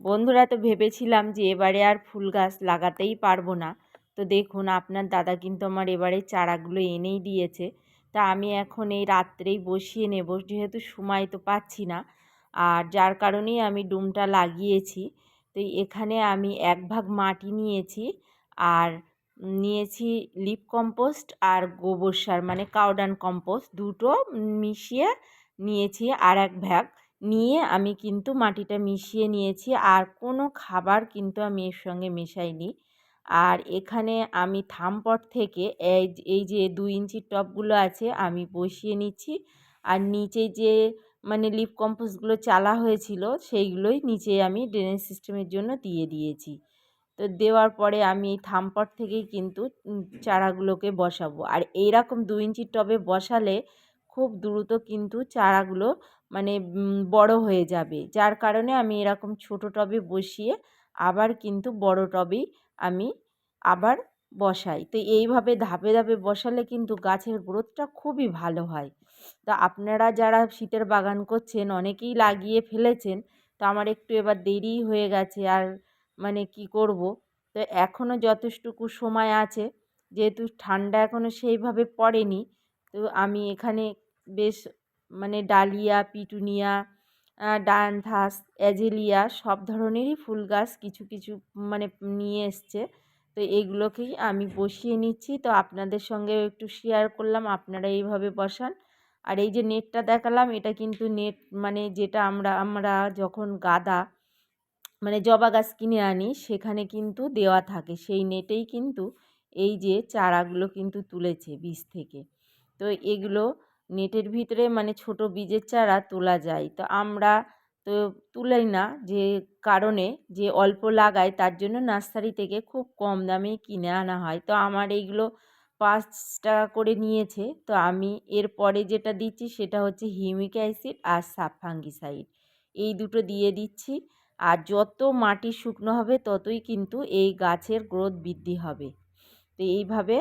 বন্ধুরা, তো ভেবেছিলাম যে এবারে আর ফুল গাছ লাগাতেই পারব না। তো দেখুন, আপনার দাদা কিন্তু আমার এবারে চারাগুলো এনেই দিয়েছে। তা আমি এখন এই রাত্রেই বসিয়ে নেব, যেহেতু সময় তো পাচ্ছি না। আর যার কারণেই আমি ডুমটা লাগিয়েছি। তো এখানে আমি এক ভাগ মাটি নিয়েছি আর নিয়েছি লিপ কম্পোস্ট আর গোবর সার মানে কাউডান কম্পোস্ট। দুটো মিশিয়ে নিয়েছি আর এক ভাগ। নিয়ে আমি কিন্তু মাটিটা মিশিয়ে নিয়েছি। আর কোনো খাবার কিন্তু আমি এর সঙ্গে মেশাইনি। আর এখানে আমি থামপট থেকে এই এই যে দু ইঞ্চির টবগুলো আছে আমি বসিয়ে নিচ্ছি। আর নিচে যে মানে লিপ কম্পোস্টগুলো চালা হয়েছিল সেইগুলোই নিচে আমি ড্রেনেজ সিস্টেমের জন্য দিয়ে দিয়েছি। তো দেওয়ার পরে আমি এই থামপট থেকেই কিন্তু চারাগুলোকে বসাবো। আর এইরকম দু ইঞ্চির টবে বসালে খুব দ্রুত কিন্তু চারাগুলো মানে বড় হয়ে যাবে। যার কারণে আমি এরকম ছোটো টবে বসিয়ে আবার কিন্তু বড় টবেই আমি আবার বসাই। তো এইভাবে ধাপে ধাপে বসালে কিন্তু গাছের গ্রোথটা খুবই ভালো হয়। তো আপনারা যারা শীতের বাগান করছেন, অনেকেই লাগিয়ে ফেলেছেন। তো আমার একটু এবার দেরি হয়ে গেছে, আর মানে কি করব? তো এখনও যথেষ্টুকু সময় আছে। যেহেতু ঠান্ডা এখনও সেইভাবে পড়েনি, তো আমি এখানে বেশ মানে ডালিয়া, পিটুনিয়া ডায়ান্থাস অ্যাজেলিয়া সব ধরনেরই ফুল গাছ কিছু কিছু মানে নিয়ে এসছে। তো এগুলোকেই আমি বসিয়ে নিচ্ছি। তো আপনাদের সঙ্গে একটু শেয়ার করলাম, আপনারা এইভাবে বসান। আর এই যে নেটটা দেখালাম, এটা কিন্তু নেট মানে যেটা আমরা আমরা যখন গাদা মানে জবা গাছ কিনে আনি, সেখানে কিন্তু দেওয়া থাকে। সেই নেটেই কিন্তু এই যে চারাগুলো কিন্তু তুলেছে বীজ থেকে। তো এগুলো নেটের ভিতরে মানে ছোট বীজের চারা তোলা যায়। তো আমরা তো তুলাই না যে কারণে যে অল্প লাগাই তার জন্য নার্সারি থেকে খুব কম দামে কিনে আনা হয়। তো আমার এইগুলো পাঁচ টাকা করে নিয়েছে। তো আমি এর পরে যেটা দিচ্ছি সেটা হচ্ছে হিউমিক অ্যাসিড আর সাবফাঙ্গিসাইড এই দুটো দিয়ে দিচ্ছি। আর যত মাটি শুকনো হবে ততই কিন্তু এই গাছের গ্রোথ বৃদ্ধি হবে। তো এইভাবে